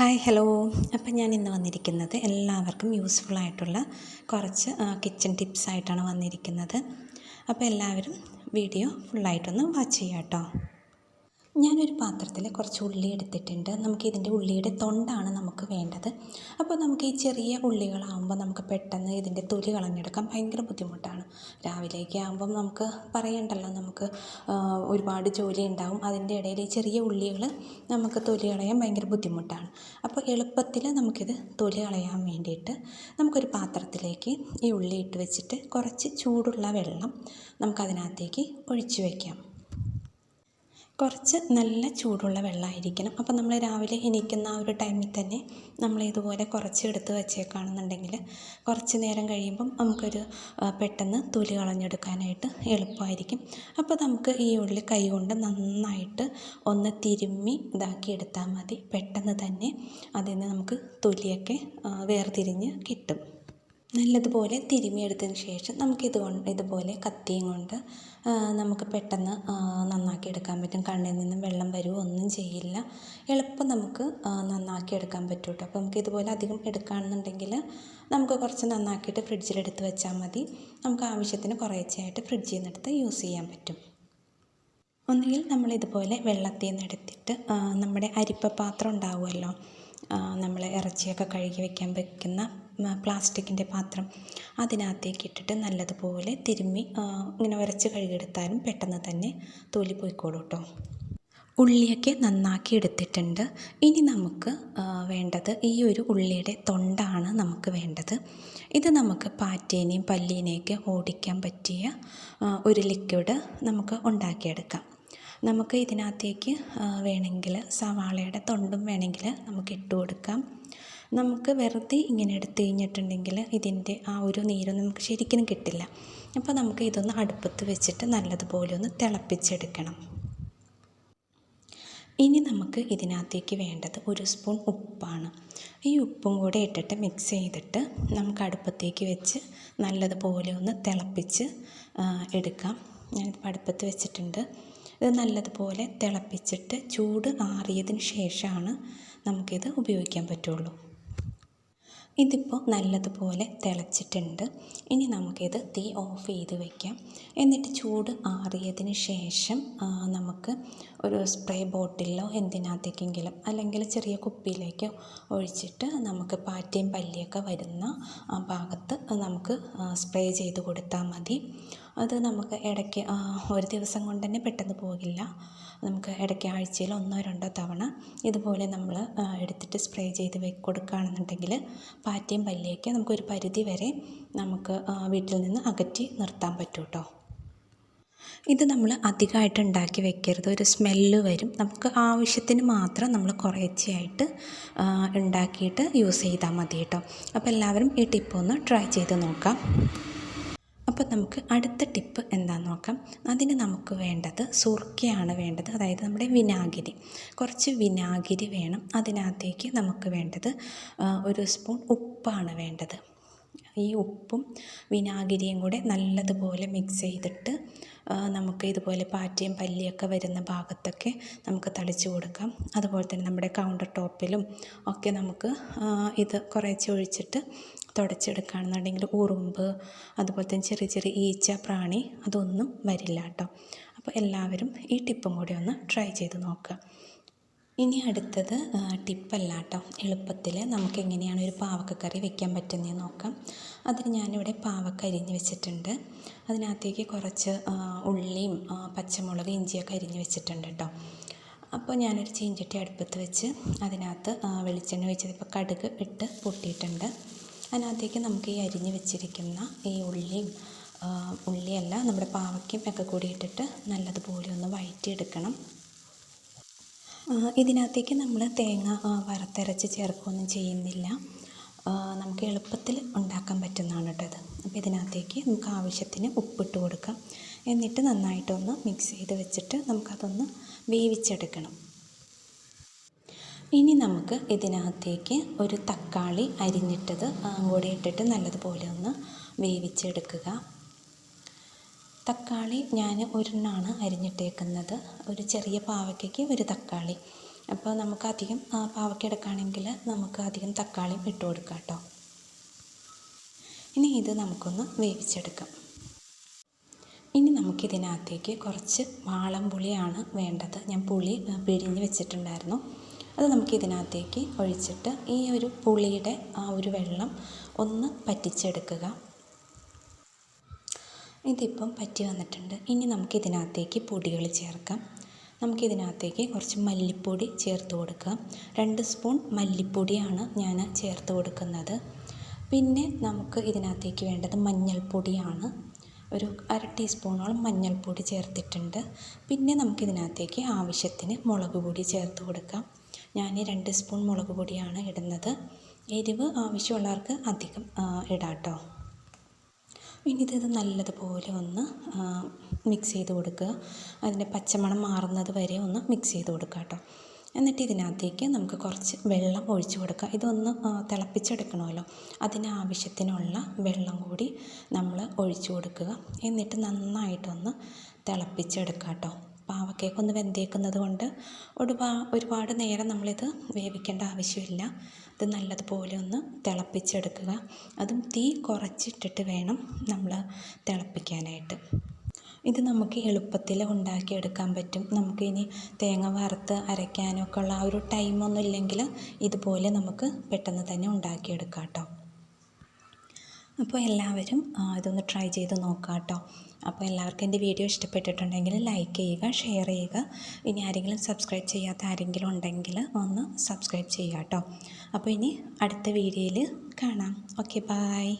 Hi hello അപ്പം ഞാൻ ഇന്ന് വന്നിരിക്കുന്നത് എല്ലാവർക്കും യൂസ്ഫുൾ ആയിട്ടുള്ള കുറച്ച് കിച്ചൺ ടിപ്സ് ആയിട്ടാണ് വന്നിരിക്കുന്നത്. അപ്പോൾ എല്ലാവരും വീഡിയോ ഫുള്ളായിട്ടൊന്ന് വാച്ച് ചെയ്യാം കേട്ടോ ഞാനൊരു പാത്രത്തിൽ കുറച്ച് ഉള്ളി എടുത്തിട്ടുണ്ട്. നമുക്ക് ഇതിന്റെ ഉള്ളിയുടെ തൊണ്ടാണ് നമുക്ക് വേണ്ടത്. അപ്പോൾ നമുക്ക് ഈ ചെറിയ ഉള്ളികളാകുമ്പോൾ നമുക്ക് പെട്ടെന്ന് ഇതിന്റെ തൊലി കളഞ്ഞെടുക്കാൻ ഭയങ്കര ബുദ്ധിമുട്ടാണ്. രാവിലേക്ക് ആകുമ്പം നമുക്ക് പറയണ്ടല്ലോ നമുക്ക് ഒരുപാട് ജോലി ഉണ്ടാവും. അതിന്റെ ഇടയിൽ ഈ ചെറിയ ഉള്ളികൾ നമുക്ക് തൊലി കളയാൻ ഭയങ്കര ബുദ്ധിമുട്ടാണ്. അപ്പോൾ എളുപ്പത്തിൽ നമുക്കിത് തൊലി കളയാൻ വേണ്ടിയിട്ട് നമുക്കൊരു പാത്രത്തിലേക്ക് ഈ ഉള്ളി ഇട്ട് വെച്ചിട്ട് കുറച്ച് ചൂടുള്ള വെള്ളം നമുക്കതിനകത്തേക്ക് ഒഴിച്ചു വയ്ക്കാം കുറച്ച് നല്ല ചൂടുള്ള വെള്ളമായിരിക്കണം. അപ്പോൾ നമ്മൾ രാവിലെ എണീക്കുന്ന ആ ഒരു ടൈമിൽ തന്നെ നമ്മൾ ഇതുപോലെ കുറച്ച് എടുത്ത് വെച്ചേക്കാണെന്നുണ്ടെങ്കിൽ കുറച്ച് നേരം കഴിയുമ്പം നമുക്കൊരു പെട്ടെന്ന് തൊലി കളഞ്ഞെടുക്കാനായിട്ട് എളുപ്പമായിരിക്കും. അപ്പോൾ നമുക്ക് ഈ ഉള്ളി കൈ കൊണ്ട് നന്നായിട്ട് ഒന്ന് തിരുമ്മി ഇതാക്കി എടുത്താൽ മതി. പെട്ടെന്ന് തന്നെ അതിൽ നിന്ന് നമുക്ക് തൊലിയൊക്കെ വേർതിരിഞ്ഞ് കിട്ടും. നല്ലതുപോലെ തിരുമ്മിയെടുത്തതിന് ശേഷം നമുക്കിത് കൊണ്ട് ഇതുപോലെ കത്തിയും കൊണ്ട് നമുക്ക് പെട്ടെന്ന് നന്നാക്കി എടുക്കാൻ പറ്റും. കണ്ണിൽ നിന്നും വെള്ളം വരുമോ ഒന്നും ചെയ്യില്ല. എളുപ്പം നമുക്ക് നന്നാക്കി എടുക്കാൻ പറ്റും കേട്ടോ അപ്പോൾ നമുക്ക് ഇതുപോലെ അധികം എടുക്കുകയാണെന്നുണ്ടെങ്കിൽ നമുക്ക് കുറച്ച് നന്നാക്കിയിട്ട് ഫ്രിഡ്ജിലെടുത്ത് വെച്ചാൽ മതി. നമുക്ക് ആവശ്യത്തിന് കുറേശ്ശെയായിട്ട് ഫ്രിഡ്ജിൽ നിന്ന് എടുത്ത് യൂസ് ചെയ്യാൻ പറ്റും. ഒന്നുകിൽ നമ്മൾ ഇതുപോലെ വെള്ളത്തിൽ നിന്ന് എടുത്തിട്ട് നമ്മുടെ അരിപ്പ പാത്രം ഉണ്ടാവുമല്ലോ നമ്മൾ ഇറച്ചിയൊക്കെ കഴുകി വെക്കാൻ വെക്കുന്ന പ്ലാസ്റ്റിക്കിന്റെ പാത്രം അതിനകത്തേക്ക് ഇട്ടിട്ട് നല്ലതുപോലെ തിരുമ്മി ഇങ്ങനെ ഉരച്ച് കഴുകിയെടുത്താലും പെട്ടെന്ന് തന്നെ തൊലി പോയിക്കോളും കേട്ടോ. ഉള്ളിയൊക്കെ നന്നാക്കി എടുത്തിട്ടുണ്ട്. ഇനി നമുക്ക് വേണ്ടത് ഈ ഒരു ഉള്ളിയുടെ തൊണ്ടാണ് നമുക്ക് വേണ്ടത്. ഇത് നമുക്ക് പാറ്റേനെയും പല്ലീനെയൊക്കെ ഓടിക്കാൻ പറ്റിയ ഒരു ലിക്വിഡ് നമുക്ക് ഉണ്ടാക്കിയെടുക്കാം. നമുക്ക് ഇതിനകത്തേക്ക് വേണമെങ്കിൽ സവാളയുടെ തൊണ്ടും വേണമെങ്കിൽ നമുക്ക് ഇട്ട് കൊടുക്കാം നമുക്ക് വെറുതെ ഇങ്ങനെ എടുത്ത് കഴിഞ്ഞിട്ടുണ്ടെങ്കിൽ ഇതിന്റെ ആ ഒരു നീര് നമുക്ക് ശരിക്കും കിട്ടില്ല. അപ്പോൾ നമുക്ക് ഇതൊന്ന് അടുപ്പത്ത് വെച്ചിട്ട് നല്ലതുപോലെ ഒന്ന് തിളപ്പിച്ചെടുക്കണം. ഇനി നമുക്ക് ഇതിനകത്തേക്ക് വേണ്ടത് ഒരു സ്പൂൺ ഉപ്പാണ്. ഈ ഉപ്പും കൂടെ ഇട്ടിട്ട് മിക്സ് ചെയ്തിട്ട് നമുക്ക് അടുപ്പത്തേക്ക് വെച്ച് നല്ലതുപോലെ ഒന്ന് തിളപ്പിച്ച് എടുക്കാം. ഞാനിപ്പോൾ അടുപ്പത്ത് വെച്ചിട്ടുണ്ട്. ഇത് നല്ലതുപോലെ തിളപ്പിച്ചിട്ട് ചൂട് ആറിയതിന് ശേഷമാണ് നമുക്കിത് ഉപയോഗിക്കാൻ പറ്റുള്ളൂ. ഇതിപ്പോൾ നല്ലതുപോലെ തിളച്ചിട്ടുണ്ട്. ഇനി നമുക്കിത് തീ ഓഫ് ചെയ്ത് വയ്ക്കാം എന്നിട്ട് ചൂട് ആറിയതിന് ശേഷം നമുക്ക് ഒരു സ്പ്രേ ബോട്ടിലോ എന്തിനകത്തേക്കെങ്കിലും അല്ലെങ്കിൽ ചെറിയ കുപ്പിയിലേക്കോ ഒഴിച്ചിട്ട് നമുക്ക് പാറ്റയും പല്ലിയൊക്കെ വരുന്ന ഭാഗത്ത് നമുക്ക് സ്പ്രേ ചെയ്ത് കൊടുത്താൽ മതി. അത് നമുക്ക് ഇടയ്ക്ക് ഒരു ദിവസം കൊണ്ട് തന്നെ പെട്ടെന്ന് പോകില്ല. നമുക്ക് ഇടയ്ക്ക് ആഴ്ചയിൽ ഒന്നോ രണ്ടോ തവണ ഇതുപോലെ നമ്മൾ എടുത്തിട്ട് സ്പ്രേ ചെയ്ത് കൊടുക്കുകയാണെന്നുണ്ടെങ്കിൽ പാറ്റയും പല്ലിയൊക്കെ നമുക്കൊരു പരിധി വരെ നമുക്ക് വീട്ടിൽ നിന്ന് അകറ്റി നിർത്താൻ പറ്റും കേട്ടോ ഇത് നമ്മൾ അധികമായിട്ട് ഉണ്ടാക്കി വെക്കരുത്. ഒരു സ്മെല്ല് വരും. നമുക്ക് ആവശ്യത്തിന് മാത്രം നമ്മൾ കുറേച്ചയായിട്ട് ഉണ്ടാക്കിയിട്ട് യൂസ് ചെയ്താൽ മതി കേട്ടോ അപ്പോൾ എല്ലാവരും ഈ ടിപ്പ് ഒന്ന് ട്രൈ ചെയ്ത് നോക്കാം. അപ്പോൾ നമുക്ക് അടുത്ത ടിപ്പ് എന്താണെന്ന് നോക്കാം. അതിന് നമുക്ക് വേണ്ടത് സുർക്കയാണ് വേണ്ടത്. അതായത് നമ്മുടെ വിനാഗിരി. കുറച്ച് വിനാഗിരി വേണം. അതിനകത്തേക്ക് നമുക്ക് വേണ്ടത് ഒരു സ്പൂൺ ഉപ്പാണ് വേണ്ടത്. ഈ ഉപ്പും വിനാഗിരിയും കൂടെ നല്ലതുപോലെ മിക്സ് ചെയ്തിട്ട് നമുക്ക് ഇതുപോലെ പാറ്റയും പല്ലിയൊക്കെ വരുന്ന ഭാഗത്തൊക്കെ നമുക്ക് തളിച്ച് കൊടുക്കാം. അതുപോലെ തന്നെ നമ്മുടെ കൗണ്ടർ ടോപ്പിലും ഒക്കെ നമുക്ക് ഇത് കുറേശ്ശെ ഒഴിച്ചിട്ട് തുടച്ചെടുക്കുകയാണെന്നുണ്ടെങ്കിൽ ഉറുമ്പ് അതുപോലെ തന്നെ ചെറിയ ചെറിയ ഈച്ച പ്രാണി അതൊന്നും വരില്ല കേട്ടോ. അപ്പോൾ എല്ലാവരും ഈ ടിപ്പും കൂടി ഒന്ന് ട്രൈ ചെയ്ത് നോക്കുക. ഇനി അടുത്തത് ടിപ്പല്ല കേട്ടോ എളുപ്പത്തിൽ നമുക്ക് എങ്ങനെയാണ് ഒരു പാവക്കക്കറി വെക്കാൻ പറ്റുന്നതെന്ന് നോക്കാം. അതിന് ഞാനിവിടെ പാവക്ക അരിഞ്ഞ് വെച്ചിട്ടുണ്ട്. അതിനകത്തേക്ക് കുറച്ച് ഉള്ളിയും പച്ചമുളക് ഇഞ്ചിയൊക്കെ അരിഞ്ഞ് വെച്ചിട്ടുണ്ട് കേട്ടോ. അപ്പോൾ ഞാനൊരു ചീഞ്ചട്ടി അടുപ്പത്ത് വെച്ച് അതിനകത്ത് വെളിച്ചെണ്ണ ഒഴിച്ചത് ഇപ്പോൾ കടുക് ഇട്ട് പൊട്ടിയിട്ടുണ്ട്. അതിനകത്തേക്ക് നമുക്ക് ഈ അരിഞ്ഞ് വെച്ചിരിക്കുന്ന ഈ ഉള്ളിയും ഉള്ളിയല്ല നമ്മുടെ പാവയ്ക്കും ഒക്കെ കൂടി ഇട്ടിട്ട് നല്ലതുപോലെ ഒന്ന് വഴറ്റിയെടുക്കണം. ഇതിനകത്തേക്ക് നമ്മൾ തേങ്ങ വറുത്തരച്ച് ചേർക്കുകയൊന്നും ചെയ്യുന്നില്ല. നമുക്ക് എളുപ്പത്തിൽ ഉണ്ടാക്കാൻ പറ്റുന്നതാണ് കേട്ടോ ഇത്. അപ്പോൾ ഇതിനകത്തേക്ക് നമുക്ക് ആവശ്യത്തിന് ഉപ്പിട്ട് കൊടുക്കാം. എന്നിട്ട് നന്നായിട്ടൊന്ന് മിക്സ് ചെയ്ത് വെച്ചിട്ട് നമുക്കതൊന്ന് വേവിച്ചെടുക്കണം. ഇനി നമുക്ക് ഇതിനകത്തേക്ക് ഒരു തക്കാളി അരിഞ്ഞിട്ടത് കൂടെ ഇട്ടിട്ട് നല്ലതുപോലെ ഒന്ന് വേവിച്ചെടുക്കുക. തക്കാളി ഞാൻ ഒരെണ്ണമാണ് അരിഞ്ഞിട്ടേക്കുന്നത്. ഒരു ചെറിയ പാവയ്ക്കയ്ക്ക് ഒരു തക്കാളി. അപ്പോൾ നമുക്ക് അധികം പാവയ്ക്ക എടുക്കുകയാണെങ്കിൽ നമുക്ക് അധികം തക്കാളിയും ഇട്ട് കൊടുക്കാം കേട്ടോ. ഇനി ഇത് നമുക്കൊന്ന് വേവിച്ചെടുക്കാം. ഇനി നമുക്കിതിനകത്തേക്ക് കുറച്ച് വാളംപുളിയാണ് വേണ്ടത്. ഞാൻ പുളി പിഴിഞ്ഞ് വെച്ചിട്ടുണ്ടായിരുന്നു. അത് നമുക്കിതിനകത്തേക്ക് ഒഴിച്ചിട്ട് ഈ ഒരു പുളിയുടെ ആ ഒരു വെള്ളം ഒന്ന് പറ്റിച്ചെടുക്കുക. ഇതിപ്പം പറ്റി വന്നിട്ടുണ്ട്. ഇനി നമുക്കിതിനകത്തേക്ക് പൊടികൾ ചേർക്കാം. നമുക്കിതിനകത്തേക്ക് കുറച്ച് മല്ലിപ്പൊടി ചേർത്ത് കൊടുക്കാം. രണ്ട് സ്പൂൺ മല്ലിപ്പൊടിയാണ് ഞാൻ ചേർത്ത് കൊടുക്കുന്നത്. പിന്നെ നമുക്ക് ഇതിനകത്തേക്ക് വേണ്ടത് മഞ്ഞൾപ്പൊടിയാണ്. ഒരു അര ടീസ്പൂണോളം മഞ്ഞൾപ്പൊടി ചേർത്തിട്ടുണ്ട്. പിന്നെ നമുക്കിതിനകത്തേക്ക് ആവശ്യത്തിന് മുളക് പൊടി ചേർത്ത് കൊടുക്കാം. ഞാൻ രണ്ട് സ്പൂൺ മുളക് പൊടിയാണ് ഇടുന്നത്. എരിവ് ആവശ്യമുള്ളവർക്ക് അധികം ഇടാം കേട്ടോ ഇനി ഇത് നല്ലതുപോലെ ഒന്ന് മിക്സ് ചെയ്ത് കൊടുക്കുക. അതിന്റെ പച്ചമണം മാറുന്നത് വരെ ഒന്ന് മിക്സ് ചെയ്ത് കൊടുക്കുക കേട്ടോ. എന്നിട്ട് ഇതിനകത്തേക്ക് നമുക്ക് കുറച്ച് വെള്ളം ഒഴിച്ചു കൊടുക്കുക. ഇതൊന്ന് തിളപ്പിച്ചെടുക്കണമല്ലോ. അതിനാവശ്യത്തിനുള്ള വെള്ളം കൂടി നമ്മൾ ഒഴിച്ചു കൊടുക്കുക. എന്നിട്ട് നന്നായിട്ടൊന്ന് തിളപ്പിച്ചെടുക്കുക കേട്ടോ. പാവക്കേക്ക് ഒന്ന് വെന്തേക്കുന്നത് കൊണ്ട് ഒരുപാ ഒരുപാട് നേരം നമ്മളിത് വേവിക്കേണ്ട ആവശ്യമില്ല. ഇത് നല്ലതുപോലെ ഒന്ന് തിളപ്പിച്ചെടുക്കുക. അതും തീ കുറച്ചിട്ടിട്ട് വേണം നമ്മൾ തിളപ്പിക്കാനായിട്ട്. ഇത് നമുക്ക് എളുപ്പത്തിൽ ഉണ്ടാക്കിയെടുക്കാൻ പറ്റും. നമുക്കിനി തേങ്ങ വറുത്ത് അരയ്ക്കാനൊക്കെ ഉള്ള ആ ഒരു ടൈമൊന്നും ഇല്ലെങ്കിൽ ഇതുപോലെ നമുക്ക് പെട്ടെന്ന് തന്നെ ഉണ്ടാക്കിയെടുക്കാം കേട്ടോ. അപ്പോൾ എല്ലാവരും ഇതൊന്ന് ട്രൈ ചെയ്ത് നോക്കാം കേട്ടോ. അപ്പോൾ എല്ലാവർക്കും എന്റെ വീഡിയോ ഇഷ്ടപ്പെട്ടിട്ടുണ്ടെങ്കിൽ ലൈക്ക് ചെയ്യുക ഷെയർ ചെയ്യുക. ഇനി ആരെങ്കിലും സബ്സ്ക്രൈബ് ചെയ്യാത്ത ആരെങ്കിലും ഉണ്ടെങ്കിൽ ഒന്ന് സബ്സ്ക്രൈബ് ചെയ്യുക കേട്ടോ അപ്പോൾ ഇനി അടുത്ത വീഡിയോയിൽ കാണാം. Okay bye